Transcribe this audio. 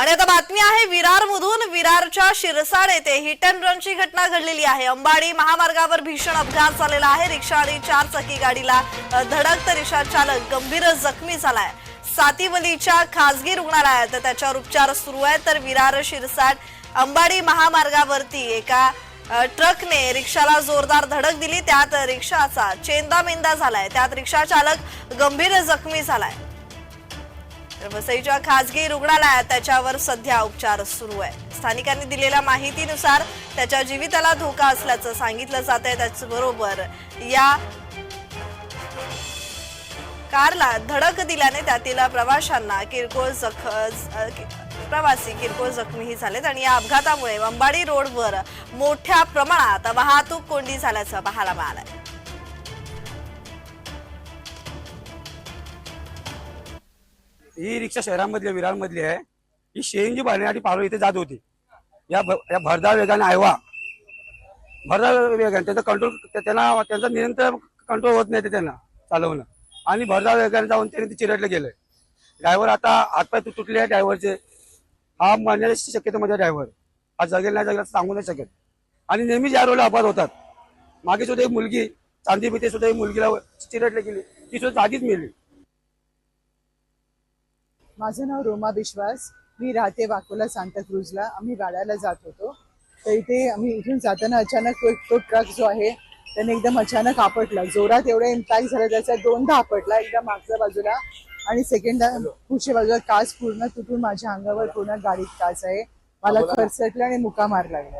आणि आता बातमी आहे विरार मधून विरारच्या शिरसाड येथे हिट अँड रनची घटना घडलेली आहे. अंबाडी महामार्गावर भीषण अपघात झालेला आहे. रिक्षा आणि चार चाकी गाडीला धडक तर रिक्षा चालक गंभीर जखमी झालाय सातीवलीच्या खासगी रुग्णालयात त्याच्यावर उपचार सुरू आहेत. तर विरार शिरसाड अंबाडी महामार्गावरती एका ट्रकने रिक्षाला जोरदार धडक दिली. त्यात रिक्षाचा चेंदा मेंदा झालाय. त्यात रिक्षा चालक गंभीर जखमी झालाय. वसईच्या खासगी रुग्णालयात त्याच्यावर सध्या उपचार सुरू आहे स्थानिकांनी दिलेल्या माहितीनुसार त्याच्या जीविताला धोका असल्याचं सांगितलं जात आहे. त्याचबरोबर या कारला धडक दिल्याने त्यातील प्रवाशांना किरकोळ जख कि- प्रवासी किरकोळ जखमीही झालेत आणि या अपघातामुळे अंबाडी रोडवर मोठ्या प्रमाणात वाहतूक कोंडी झाल्याचं पाहायला आहे ही रिक्षा शहरामधली विरारमधली आहे. ही शेंजी भरण्यासाठी पारो इथे जात होती. या भ- या भरधाव वेगाने आयवा. भरधाव वेगाने त्यांचा कंट्रोल त्यांना त्यांचा नियंत्रण कंट्रोल होत नाही ते त्यांना चालवणं. आणि भरधाव वेगाने जाऊन त्यांनी ते चिरडलं गेलंय. ड्रायव्हर आता हातपाय तुटले आहे ड्रायव्हरचे. हा मरण्याची शक्यता माझ्या ड्रायव्हर. हा जगेल नाही जगेल सांगू नाही शकेल आणि नेहमीच या रोडला अपघात होतात. मागे सुद्धा एक मुलगी चांदी भीते सुद्धा एक मुलगीला चिरटली गेली. ती सुद्धा जागीच मिळली माझं नाव रोमा विश्वास मी राहते वाकोला सांताक्रूजला आम्ही गाड्याला जात होतो. तर इथे आम्ही इथून जाताना अचानक तो, तो ट्रक जो आहे त्याने एकदम अचानक आपटला. जोरात एवढा इम्पॅक्ट झाला. त्याचा दोनदा आपटला एकदा मागच्या बाजूला आणि सेकंड पुढच्या बाजूला काच पूर्ण तुटून माझ्या अंगावर पूर्ण गाडीत काच आहे. मला खरचटलं आणि मुका मार लागला